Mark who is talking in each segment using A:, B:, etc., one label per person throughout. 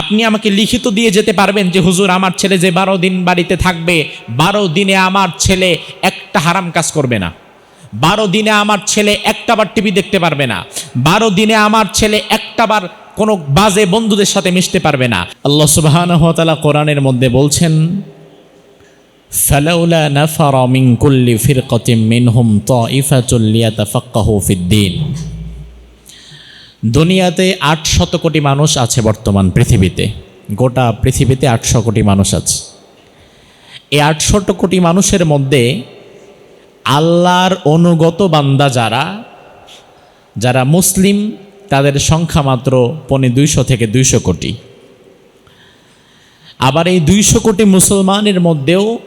A: আপনি আমাকে লিখিত দিয়ে যেতে পারবেন যে, হুজুর, আমার ছেলে যে বারো দিন বাড়িতে থাকবে, বারো দিনে আমার ছেলে একটা হারাম কাজ করবে না। বারো দিনে আমার ছেলে একটাবার টিভি দেখতে পারবে না। বারো দিনে আমার ছেলে একটাবার কোনো বাজে বন্ধুদের সাথে মিশতে পারবে না। আল্লাহ তাআলা কোরআনের মধ্যে বলছেন মিন কুল্লি ফিরকাতিন মিনহুম তাইফাতুল লিয়াতাফাক্কাহু ফিদ্দিন দুনিয়াতে আট শত কোটি মানুষ আছে বর্তমান পৃথিবীতে। গোটা পৃথিবীতে আটশো কোটি মানুষ আছে। এই আটশত কোটি মানুষের মধ্যে আল্লাহর অনুগত বান্দা যারা যারা মুসলিম, তাদের সংখ্যা মাত্র পনে দুইশো থেকে দুইশো কোটি। আবার এই দুইশো কোটি মুসলমানের মধ্যেও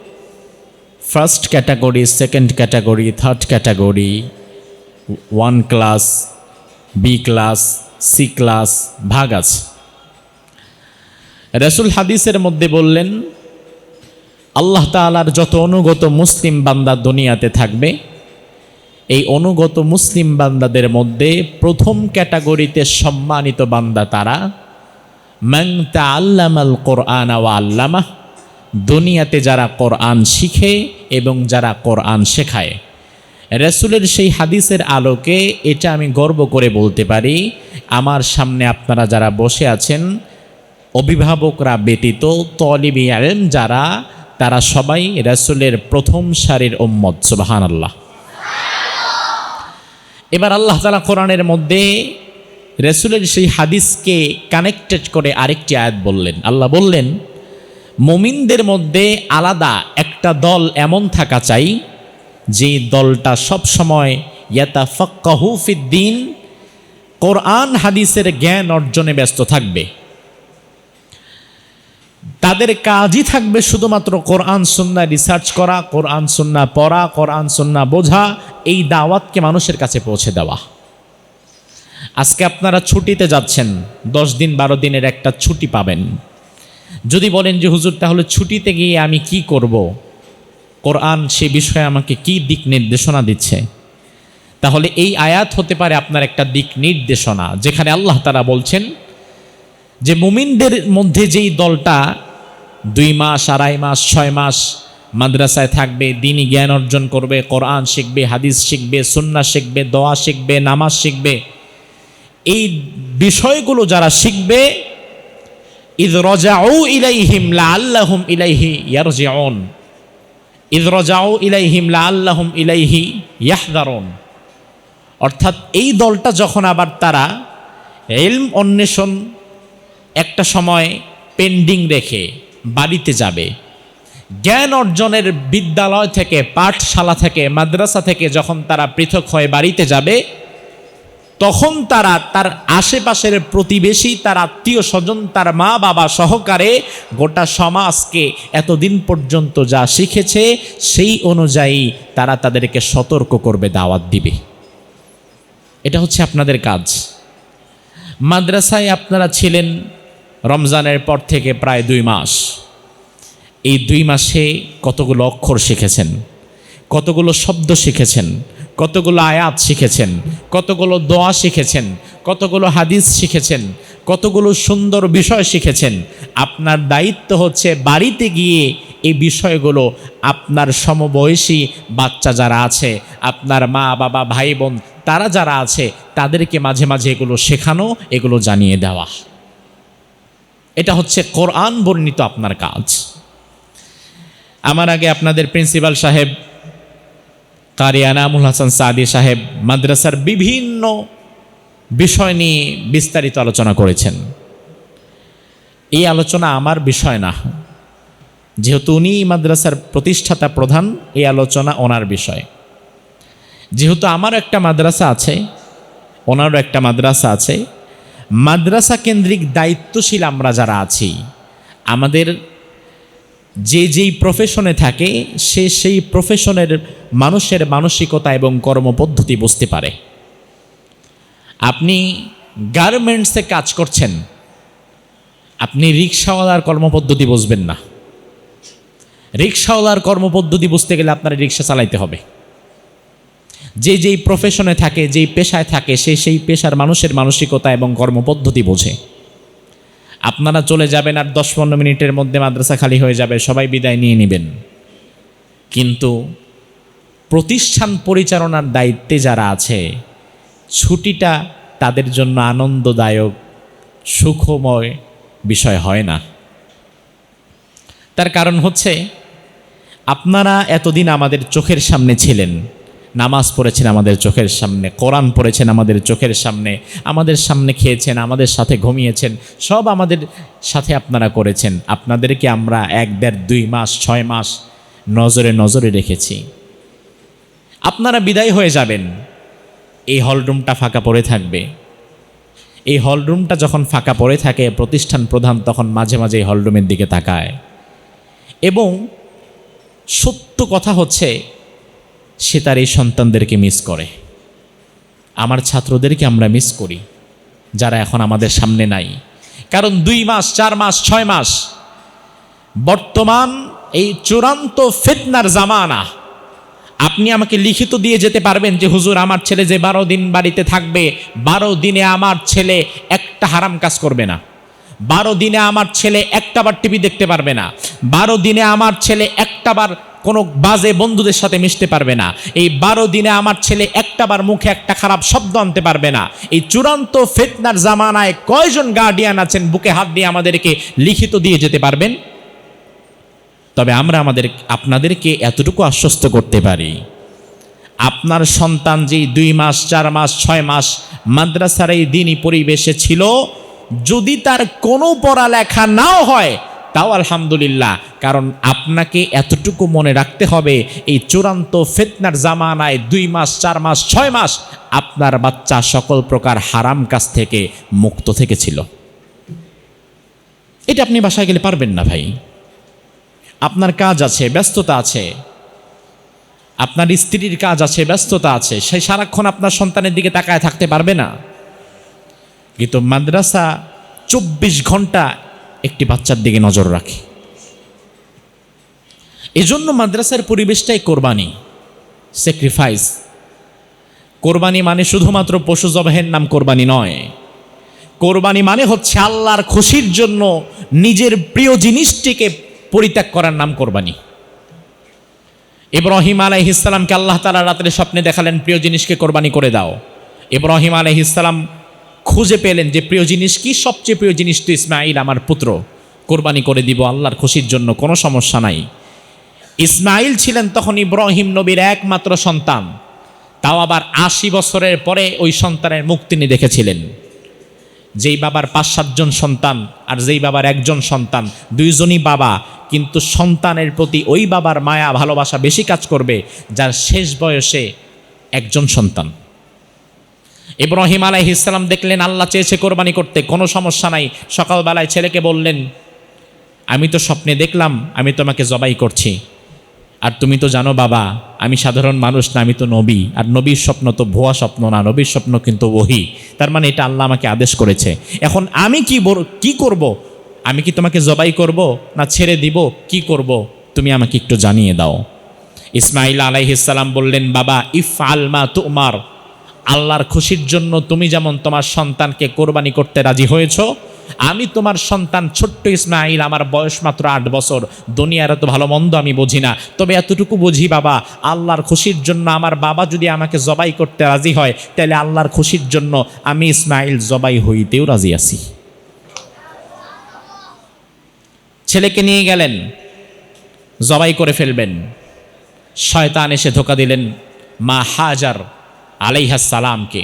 A: first category second category third category one class B class, C class, ভাগ আছে। রসুল হাদিসের মধ্যে বললেন, আল্লাহ তালার যত অনুগত মুসলিম বান্দা দুনিয়াতে থাকবে, এই অনুগত মুসলিম বান্দাদের মধ্যে প্রথম ক্যাটাগরিতে সম্মানিত বান্দা তারা মান আল্লামাল কোরআন ওয়া আল্লামা দুনিয়াতে যারা কোরআন শিখে এবং যারা কোরআন শেখায়। রসুলের সেই হাদিসের আলোকে এটা আমি গর্ব করে বলতে পারি। আমার সামনে আপনারা যারা বসে আছেন, অভিভাবকরা ব্যতীত তলিবি আলেন যারা, তারা সবাই রসুলের প্রথম সারির ওম্মদ সুবাহান আল্লাহ এবার আল্লাহ তালা কোরআনের মধ্যে রসুলের সেই হাদিসকে কানেক্টেড করে আরেকটি আয়াত বললেন। আল্লাহ বললেন, মমিনদের মধ্যে আলাদা একটা দল এমন থাকা চাই যে দলটা সব সময় ইয়াতা ফক্কাহুফিদ্দিন কোরআন হাদিসের জ্ঞান অর্জনে ব্যস্ত থাকবে। তাদের কাজই থাকবে শুধুমাত্র কোরআন সুন্না রিসার্চ করা, কোরআন সুন্না পড়া, কোরআন সুন্না বোঝা, এই দাওয়াতকে মানুষের কাছে পৌঁছে দেওয়া। আজকে আপনারা ছুটিতে যাচ্ছেন, দশ দিন বারো দিনের একটা ছুটি পাবেন। যদি বলেন যে, হুজুর, তাহলে ছুটিতে গিয়ে আমি কি করব। কোরআন সে বিষয়ে আমাকে কি দিক নির্দেশনা দিচ্ছে? তাহলে এই আয়াত হতে পারে আপনার একটা দিক নির্দেশনা, যেখানে আল্লাহ তারা বলছেন যে মুমিনদের মধ্যে যেই দলটা দুই মাস, আড়াই মাস, ছয় মাস মাদ্রাসায় থাকবে দিনই জ্ঞান অর্জন করবে, কোরআন শিখবে, হাদিস শিখবে সুন্না শিখবে, দোয়া শিখবে, নামাজ শিখবে, এই বিষয়গুলো যারা শিখবে, ইদ রজাউ ইলাইহিম লা আল্লাহুম ইলাইহি ইয়ারজিউন। ইদ রজাউ ইলাইহিম লা আল্লাহুম ইলাইহি ইয়াহদারুন। অর্থাৎ এই দলটা যখন আবার তারা এলম অন্বেষণ একটা সময় পেন্ডিং রেখে বাড়িতে যাবে, জ্ঞান অর্জনের বিদ্যালয় থেকে, পাঠশালা থেকে, মাদ্রাসা থেকে যখন তারা পৃথক হয়ে বাড়িতে যাবে তখন তারা তার আশেপাশের প্রতিবেশী, তার আত্মীয় স্বজন, তার মা বাবা সহকারে গোটা সমাজকে এতদিন পর্যন্ত যা শিখেছে, সেই অনুযায়ী তারা তাদেরকে সতর্ক করবে, দাওয়াত দিবে। এটা হচ্ছে আপনাদের কাজ। মাদ্রাসায় আপনারা ছিলেন রমজানের পর থেকে প্রায় দুই মাস। এই দুই মাসে কতগুলো অক্ষর শিখেছেন, কতগুলো শব্দ শিখেছেন কতগুলো আয়াত শিখেছেন, কতগুলো দোয়া শিখেছেন, কতগুলো হাদিস শিখেছেন, কতগুলো সুন্দর বিষয় শিখেছেন, আপনার দায়িত্ব হচ্ছে বাড়িতে গিয়ে এই বিষয়গুলো আপনার সমবয়সী বাচ্চা যারা আছে, আপনার মা, বাবা, ভাই, বোন, তারা যারা আছে, তাদেরকে মাঝে মাঝে এগুলো শেখানো, এগুলো জানিয়ে দেওয়া। এটা হচ্ছে কোরআন বর্ণিত আপনার কাজ। আমার আগে আপনাদের প্রিন্সিপাল সাহেব কারি আনামুল হাসান সাদি সাহেব মাদ্রাসার বিভিন্ন বিষয় নিয়ে বিস্তারিত আলোচনা করেছেন। এই আলোচনা আমার বিষয় না। যেহেতু উনি মাদ্রাসার প্রতিষ্ঠাতা প্রধান, এই আলোচনা ওনার বিষয়। যেহেতু আমার একটা মাদ্রাসা আছে, ওনারও একটা মাদ্রাসা আছে, মাদ্রাসা কেন্দ্রিক দায়িত্বশীল আমরা যারা আছি, আমাদের যে যেই প্রফেশনে থাকে, সে সেই প্রফেশনের মানুষের মানসিকতা এবং কর্মপদ্ধতি বুঝতে পারে। আপনি গার্মেন্টসে কাজ করছেন, আপনি রিক্সাওয়ালার কর্মপদ্ধতি বুঝবেন না। রিক্সাওয়ালার কর্মপদ্ধতি বুঝতে গেলে আপনার রিক্সা চালাইতে হবে। যে যেই প্রফেশনে থাকে, যেই পেশায় থাকে, সে সেই পেশার মানুষের মানসিকতা এবং কর্মপদ্ধতি বোঝে। আপনারা চলে যাবেন আর দশ পনেরো মিনিটের মধ্যে মাদ্রাসা খালি হয়ে যাবে, সবাই বিদায় নিয়ে নেবেন। কিন্তু প্রতিষ্ঠান পরিচালনার দায়িত্বে যারা আছে, ছুটিটা তাদের জন্য আনন্দদায়ক, সুখময় বিষয় হয় না। তার কারণ হচ্ছে, আপনারা এতদিন আমাদের চোখের সামনে ছিলেন নামাজ পড়েছেন আমাদের চোখের সামনে, কোরআন পড়েছেন আমাদের চোখের সামনে, আমাদের সামনে খেয়েছেন, আমাদের সাথে ঘুমিয়েছেন, সব আমাদের সাথে আপনারা করেছেন। আপনাদেরকে আমরা এক দেড় দুই মাস, ছয় মাস নজরে নজরে রেখেছি। আপনারা বিদায় হয়ে যাবেন। এই হলরুমটা ফাঁকা পড়ে থাকবে। এই হলরুমটা যখন ফাঁকা পড়ে থাকে, প্রতিষ্ঠান প্রধান তখন মাঝে মাঝে এই হলরুমের দিকে তাকায়। এবং সত্য কথা হচ্ছে সে তার এই সন্তানদেরকে মিস করে। আমার ছাত্রদেরকে আমরা মিস করি, যারা এখন আমাদের সামনে নাই। কারণ দুই মাস, চার মাস, ছয় মাস, বর্তমান এই চূড়ান্ত ফিতনার জামানা, আপনি আমাকে লিখিত দিয়ে যেতে পারবেন যে, হুজুর, আমার ছেলে যে বারো দিন বাড়িতে থাকবে, বারো দিনে আমার ছেলে একটা হারাম কাজ করবে না। বারো দিনে আমার ছেলে একটাবার টিভি দেখতে পারবে না। বারো দিনে আমার ছেলে একটাবার কোনো বাজে বন্ধুদের সাথে মিশতে পারবে না। এই বারো দিনে আমার ছেলে একটাবার মুখে একটা খারাপ শব্দ আনতে পারবে না। এই চূড়ান্ত ফেতনার জামানায় কয়জন গার্ডিয়ান আছেন বুকে হাত দিয়ে আমাদেরকে লিখিত দিয়ে যেতে পারবেন? তবে আমরা আমাদের আপনাদেরকে এতটুকু আশ্বস্ত করতে পারি। আপনার সন্তান যেই দুই মাস, চার মাস, ছয় মাস মাদ্রাসার এই দিনই পরিবেশে ছিল, যদি তার কোনো পড়ালেখা নাও হয় তাও আলহামদুলিল্লাহ, কারণ আপনাকে এতটুকু মনে রাখতে হবে, এই চূড়ান্ত ফেতনার জামানায় দুই মাস, চার মাস, ছয় মাস আপনার বাচ্চা সকল প্রকার হারাম কাজ থেকে মুক্ত থেকে ছিল এটা আপনি বাসায় গেলে পারবেন না ভাই। আপনার কাজ আছে, ব্যস্ততা আছে। আপনার স্ত্রীর কাজ আছে, ব্যস্ততা আছে। সে সারাক্ষণ আপনার সন্তানের দিকে তাকায় থাকতে পারবে না। কিন্তু মাদ্রাসা চব্বিশ ঘণ্টা একটি বাচ্চার দিকে নজর রাখে। এজন্য মাদ্রাসার পরিবেশটাই কোরবানি স্যাক্রিফাইস কোরবানি মানে শুধুমাত্র পশু জবাহের নাম কোরবানি নয়। কোরবানি মানে হচ্ছে আল্লাহর খুশির জন্য নিজের প্রিয় জিনিসটিকে পরিত্যাগ করার নাম কোরবানি। ইব্রাহিম আলাইহিসালামকে আল্লাহ তালা রাত্রে স্বপ্নে দেখালেন, প্রিয় জিনিসকে কোরবানি করে দাও। ইব্রাহিম আলাইহিসালাম খুঁজে পেলেন যে প্রিয় জিনিস কি? সবচেয়ে প্রিয় জিনিস তো ইসমাইল আমার পুত্র। কোরবানি করে দিব আল্লাহর খুশির জন্য, কোনো সমস্যা নাই। ইসমাইল ছিলেন তখন ইব্রাহিম নবীর একমাত্র সন্তান। তাও আবার আশি বছরের পরে ওই সন্তানের মুখ তিনি দেখেছিলেন। যেই বাবার পাঁচ সাতজন সন্তান আর যেই বাবার একজন সন্তান, দুইজনই বাবা, কিন্তু সন্তানের প্রতি ওই বাবার মায়া, ভালোবাসা বেশি কাজ করবে, যার শেষ বয়সে একজন সন্তান। ইব্রাহিম আলাইহ ইসলাম দেখলেন, আল্লাহ চেয়েছে কোরবানি করতে, কোনো সমস্যা নাই। সকালবেলায় ছেলেকে বললেন, আমি তো স্বপ্নে দেখলাম, আমি তোমাকে জবাই করছি। আর তুমি তো জানো বাবা, আমি সাধারণ মানুষ না, আমি তো নবী। আর নবীর স্বপ্ন তো ভুয়া স্বপ্ন না, নবীর স্বপ্ন কিন্তু ওহি। তার মানে এটা আল্লাহ আমাকে আদেশ করেছে। এখন আমি কি কি করব? আমি কি তোমাকে জবাই করব না ছেড়ে দিব? কি করব? তুমি আমাকে একটু জানিয়ে দাও। ইসমাইল আলাইহিসাল্লাম বললেন, বাবা ইফ আলমা তুমার। আল্লাহর খুশির জন্য তুমি যেমন তোমার সন্তানকে কোরবানি করতে রাজি হয়েছ, আমি তোমার সন্তান ছোট্ট ইসমাইল আমার বয়স মাত্র আট বছর। দুনিয়ার এত ভালো মন্দ আমি বুঝি না। তবে এতটুকু বুঝি বাবা, আল্লাহর খুশির জন্য আমার বাবা যদি আমাকে জবাই করতে রাজি হয়, তাহলে আল্লাহর খুশির জন্য আমি ইসমাইল জবাই হইতেও রাজি আছি। ছেলেকে নিয়ে গেলেন, জবাই করে ফেলবেন। শয়তান এসে ধোকা দিলেন, মা হাজার আলাইহাস সালামকে।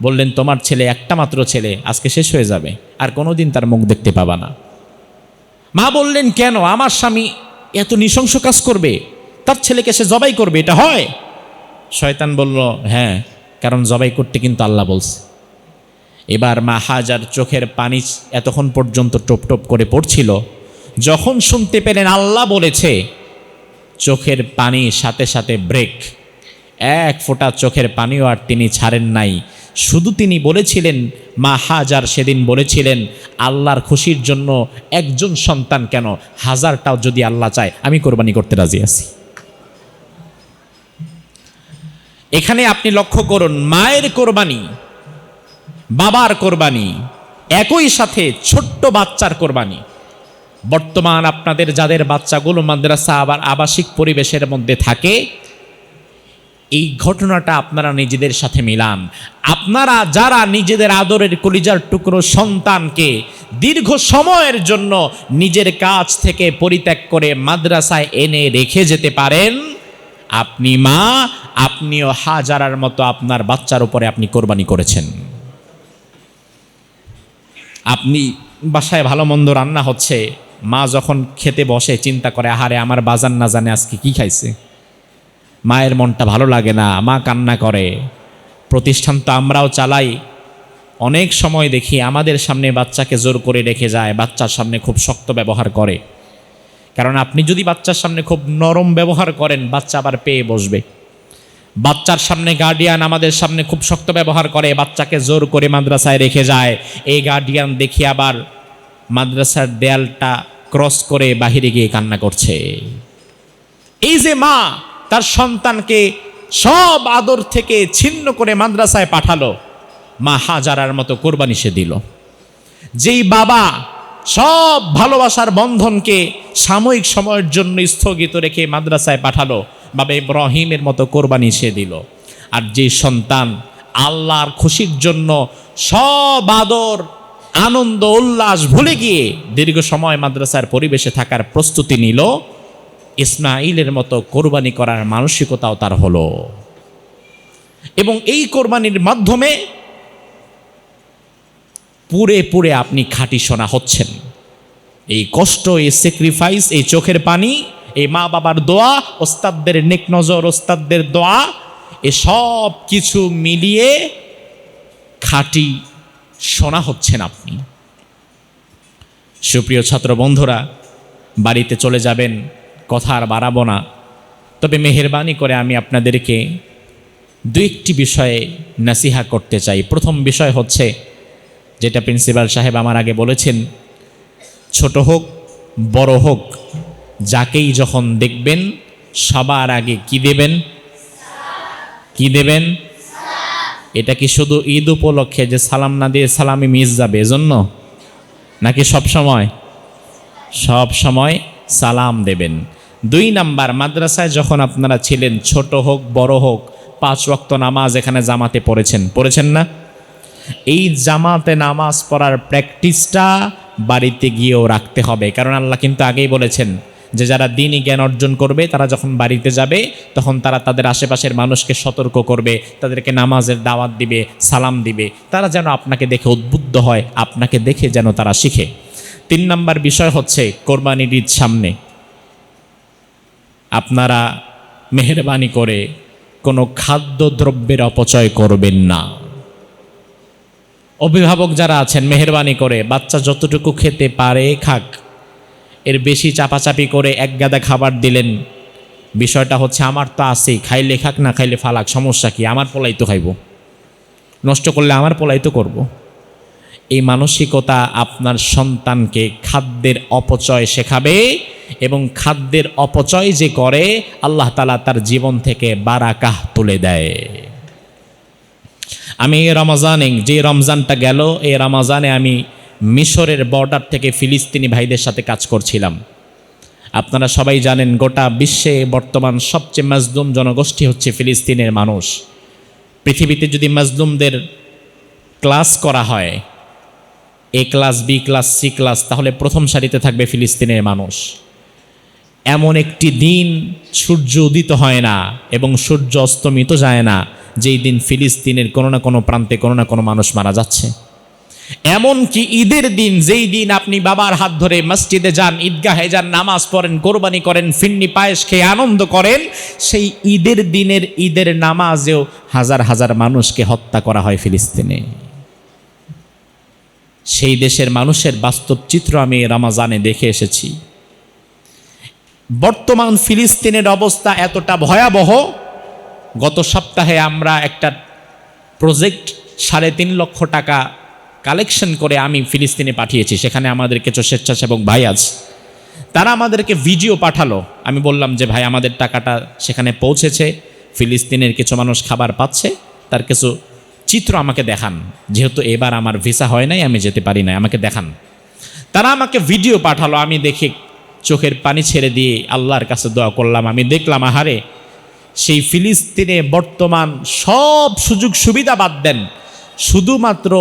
A: বললেন, তোমার ছেলে একটা মাত্র ছেলে, আজকে শেষ হয়ে যাবে, আর কোনোদিন তার মুখ দেখতে পাবা না। মা বললেন, কেন? আমার স্বামী এত নৃশংস কাজ করবে, তার ছেলেকে সে জবাই করবে, এটা হয়? শয়তান বলল হ্যাঁ কারণ জবাই করতে কিন্তু আল্লাহ বলছে। এবার মা হাজার চোখের পানি এতক্ষণ পর্যন্ত টপ টপ করে পড়ছিল, যখন শুনতে পেলেন আল্লাহ বলেছে, চোখের পানি সাথে সাথে ব্রেক এক ফোঁটা চোখের পানিও আর তিনি ছাড়েন নাই। শুধু তিনি বলেছিলেন, মা হাজার সেদিন বলেছিলেন, আল্লাহর খুশির জন্য একজন সন্তান কেন? হাজারটাও যদি আল্লাহ চায়, আমি কোরবানি করতে রাজি আছি। এখানে আপনি লক্ষ্য করুন, মায়ের কোরবানি, বাবার কোরবানি, একই সাথে ছোট্ট বাচ্চার কোরবানি। বর্তমান আপনাদের যাদের বাচ্চাগুলো মাদ্রাসা আবার আবাসিক পরিবেশের মধ্যে থাকে এই ঘটনাটা আপনারা নিজেদের সাথে মিলান। আপনারা যারা নিজেদের আদরের কলিজার টুকরো সন্তানকে দীর্ঘ সময়ের জন্য নিজের কাজ থেকে পরিত্যাগ করে মাদ্রাসায় এনে রেখে যেতে পারেন, আপনি মা, আপনিও হাজারার মতো আপনার বাচ্চার উপরে আপনি কোরবানি করেছেন। আপনি বাসায় ভালো মন্দ রান্না হচ্ছে, মা যখন খেতে বসে চিন্তা করে, আহারে, আমার বাজার না জানে আজকে কি খাইছে? মায়ের মনটা ভালো লাগে না, মা কান্না করে। প্রতিষ্ঠান তো আমরাও চালাই। অনেক সময় দেখি আমাদের সামনে বাচ্চাকে জোর করে রেখে যায়, বাচ্চার সামনে খুব শক্ত ব্যবহার করে। কারণ আপনি যদি বাচ্চার সামনে খুব নরম ব্যবহার করেন, বাচ্চা আবার পেয়ে বসবে। বাচ্চার সামনে গার্ডিয়ান আমাদের সামনে খুব শক্ত ব্যবহার করে, বাচ্চাকে জোর করে মাদ্রাসায় রেখে যায়। এই গার্ডিয়ান দেখি আবার মাদ্রাসার দেয়ালটা ক্রস করে বাহিরে গিয়ে কান্না করছে। এই যে মা তার সন্তানকে সব আদর থেকে ছিন্ন করে মাদ্রাসায় পাঠালো। মা হাজারার মতো কোরবানি সে দিল। যেই বাবা সব ভালোবাসার বন্ধনকে সাময়িক সময়ের জন্য স্থগিত রেখে মাদ্রাসায় পাঠালো, বাবা ইব্রাহিমের মতো কোরবানি সে দিল। আর যে সন্তান আল্লাহর খুশির জন্য সব আদর, আনন্দ, উল্লাস ভুলে গিয়ে দীর্ঘ সময় মাদ্রাসার পরিবেশে থাকার প্রস্তুতি নিল ইসমাইলের মতো কোরবানি করার মানসিকতাও তার হলো। এবং এই কোরবানির মাধ্যমে পুরে পুরে আপনি খাঁটি সোনা হচ্ছেন। এই কষ্ট, এই স্যাক্রিফাইস এই চোখের পানি, এই মা বাবার দোয়া, ওস্তাদদের নেক নজর, ওস্তাদদের দোয়া, এ সব কিছু মিলিয়ে খাঁটি সোনা হচ্ছেন আপনি। সুপ্রিয় ছাত্র বন্ধুরা, বাড়িতে চলে যাবেন। কথা আর বাড়াবো না। তবে মেহরবানি করে আমি আপনাদেরকে দু একটি বিষয়ে নাসিহা করতে চাই। প্রথম বিষয় হচ্ছে, যেটা প্রিন্সিপাল সাহেব আমার আগে বলেছেন, ছোট হোক, বড় হোক, যাকেই যখন দেখবেন, সবার আগে কি দেবেন? কি দেবেন? এটা কি শুধু ঈদ উপলক্ষে যে সালাম না দিয়ে সালামি মিস যাবে, এজন্য? নাকি সব সময়? সব সময় সালাম দেবেন। দুই নাম্বার, মাদ্রাসায় যখন আপনারা ছিলেন, ছোট হোক, বড় হোক, পাঁচ ওয়াক্ত নামাজ এখানে জামাতে পড়েছেন। পড়েছেন না? এই জামাতে নামাজ পড়ার প্র্যাকটিসটা বাড়িতে গিয়েও রাখতে হবে। কারণ আল্লাহ কিন্তু আগেই বলেছেন যে, যারা দিনই জ্ঞান অর্জন করবে, তারা যখন বাড়িতে যাবে, তখন তারা তাদের আশেপাশের মানুষকে সতর্ক করবে, তাদেরকে নামাজের দাওয়াত দিবে, সালাম দিবে। তারা যেন আপনাকে দেখে উদ্বুদ্ধ হয়, আপনাকে দেখে যেন তারা শিখে। তিন নাম্বার বিষয় হচ্ছে কোরবানির ঈদ সামনে। আপনারা মেহরবানি করে কোনো খাদ্যদ্রব্যের অপচয় করবেন না। অভিভাবক যারা আছেন, মেহরবানি করে, বাচ্চা যতটুকু খেতে পারে, খাক। এর বেশি চাপাচাপি করে এক গাদা খাবার দিলেন, বিষয়টা হচ্ছে আমার তো আছেই, খাইলে খাক, না খাইলে ফালাক, সমস্যা কি? আমার পোলাই তো খাইব। নষ্ট করলে আমার পোলাই তো করব। এই মানসিকতা আপনার সন্তানকে খাদ্যের অপচয় শেখাবে এবং খাদ্যের অপচয় যে করে, আল্লাহ তালা তার জীবন থেকে বারাকাহ তুলে দেয়। আমি রমজানে, যে রমজানটা গেল, এই রমজানে আমি মিশরের বর্ডার থেকে ফিলিস্তিনি ভাইদের সাথে কাজ করছিলাম। আপনারা সবাই জানেন, গোটা বিশ্বে বর্তমান সবচেয়ে মাজলুম জনগোষ্ঠী হচ্ছে ফিলিস্তিনের মানুষ। পৃথিবীতে যদি মাজলুমদের ক্লাস করা হয় A class B class C class তাহলে প্রথম সারিতে থাকবে ফিলিস্তিনের মানুষ। এমন একটি দিন সূর্য উদিত হয় না এবং সূর্য অস্তমিত যায় না, যেই দিন ফিলিস্তিনের কোনো না কোনো প্রান্তে কোনো না কোনো মানুষ মারা যাচ্ছে। এমনকি ঈদের দিন, যেই দিন আপনি বাবার হাত ধরে মসজিদে যান, ঈদগাহে যান, নামাজ পড়েন, কোরবানি করেন ফিন্নি পায়েস খেয়ে আনন্দ করেন, সেই ঈদের দিনের ঈদের নামাজেও হাজার হাজার মানুষকে হত্যা করা হয় ফিলিস্তিনে। সেই দেশের মানুষের বাস্তব চিত্র আমি রামাজানে দেখে এসেছি। বর্তমান ফিলিস্তিনের অবস্থা এতটা ভয়াবহ, গত সপ্তাহে আমরা একটা প্রজেক্ট সাড়ে তিন লক্ষ টাকা কালেকশন করে আমি ফিলিস্তিনে পাঠিয়েছি, সেখানে আমাদের কিছু স্বেচ্ছাসেবক ভাই আছে। তারা আমাদেরকে ভিডিও পাঠালো। আমি বললাম যে, ভাই, আমাদের টাকাটা সেখানে পৌঁছেছে, ফিলিস্তিনের কিছু মানুষ খাবার পাচ্ছে, তার কিছু চিত্র আমাকে দেখান। যেহেতু এবার আমার ভিসা হয় নাই, আমি যেতে পারি নাই, আমাকে দেখান। তারা আমাকে ভিডিও পাঠালো, আমি দেখে চোখের পানি ছেড়ে দিয়ে আল্লাহর কাছে দোয়া করলাম। আমি দেখলাম, আহারে, সেই ফিলিস্তিনে বর্তমান সব সুযোগ সুবিধা বাদ দেন। শুধুমাত্র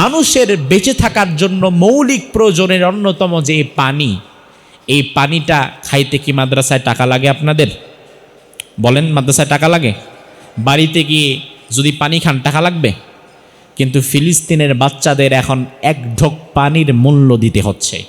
A: মানুষের বেঁচে থাকার জন্য মৌলিক প্রয়োজনের অন্যতম যে পানি, এই পানিটা খাইতে কি মাদ্রাসায় টাকা লাগে আপনাদের? বলেন, মাদ্রাসায় টাকা লাগে? বাড়িতে গিয়ে যদি পানি খান, টাকা লাগবে? কিন্তু ফিলিস্তিনের বাচ্চাদের এখন এক ঢোক পানির মূল্য দিতে হচ্ছে।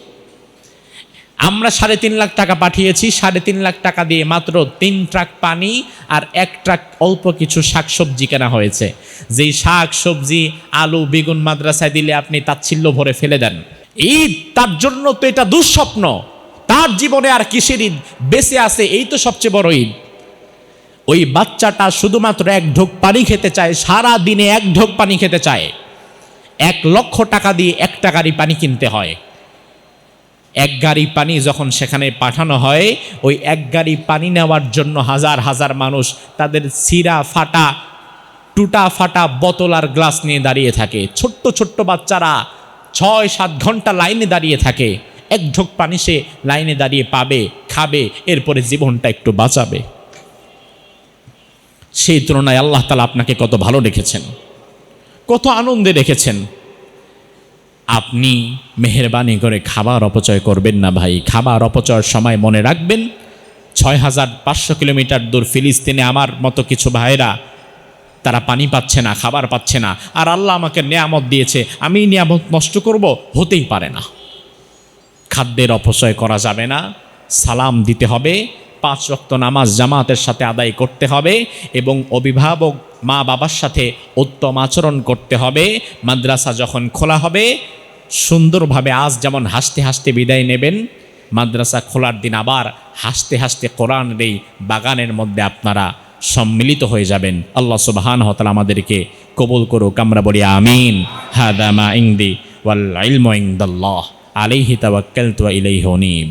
A: আমরা সাড়ে তিন লাখ টাকা পাঠিয়েছি, সাড়ে তিন লাখ টাকা দিয়ে মাত্র তিন ট্রাক পানি আর এক ট্রাক অল্প কিছু শাকসবজি কেনা হয়েছে। যেই শাক সবজি আলু, বেগুন মাদ্রাসায় দিলে আপনি তাচ্ছিল্য ভরে ফেলে দেন। ঈদ, তার জন্য তো এটা দুঃস্বপ্ন। তার জীবনে আর কিসের ঈদ? বেঁচে আছে, এই তো সবচেয়ে বড় ঈদ। ওই বাচ্চাটা শুধুমাত্র এক ঢোক পানি খেতে চায় সারা দিনে এক ঢোক পানি খেতে চায়। এক লক্ষ টাকা দিয়ে এক টাকারই পানি কিনতে হয়। এক গাড়ি পানি যখন সেখানে পাঠানো হয়, ওই এক গাড়ি পানি নেওয়ার জন্য হাজার হাজার মানুষ তাদের সিরা ফাটা, টুটা ফাটা বোতল আর গ্লাস নিয়ে দাঁড়িয়ে থাকে। ছোট্ট ছোট্ট বাচ্চারা ছয় সাত ঘণ্টা লাইনে দাঁড়িয়ে থাকে। এক ঢোক পানি সে লাইনে দাঁড়িয়ে পাবে, খাবে, এরপরে জীবনটা একটু বাঁচাবে। সেই তুলনায় আল্লাহ তালা আপনাকে কত ভালো রেখেছেন কত আনন্দে রেখেছেন আপনি মেহরবানি করে খাবার অপচয় করবেন না ভাই। খাবার অপচয়ের সময় মনে রাখবেন ছয় হাজার পাঁচশো কিলোমিটার দূর ফিলিস্তিনে আমার মতো কিছু ভাইরা তারা পানি পাচ্ছে না, খাবার পাচ্ছে না। আর আল্লাহ আমাকে নিয়ামত দিয়েছে, আমি নিয়ামত নষ্ট করব, হতেই পারে না। খাদ্যের অপচয় করা যাবে না, সালাম দিতে হবে পাঁচ রক্ত নামাজ জামাতের সাথে আদায় করতে হবে এবং অভিভাবক মা বাবার সাথে উত্তম আচরণ করতে হবে। মাদ্রাসা যখন খোলা হবে, সুন্দরভাবে আজ যেমন হাসতে হাসতে বিদায় নেবেন, মাদ্রাসা খোলার দিন আবার হাসতে হাসতে কোরআনের এই বাগানের মধ্যে আপনারা সম্মিলিত হয়ে যাবেন। আল্লাহ সুবহান হতাল আমাদেরকে কবুল করুক, আমরা বলি আমিন। হাদামা ইংদি ওয়াল ইলম ইংদাল্লাহ আলাইহি তাওয়াক্কালতু ওয়া ইলাইহি উনীব।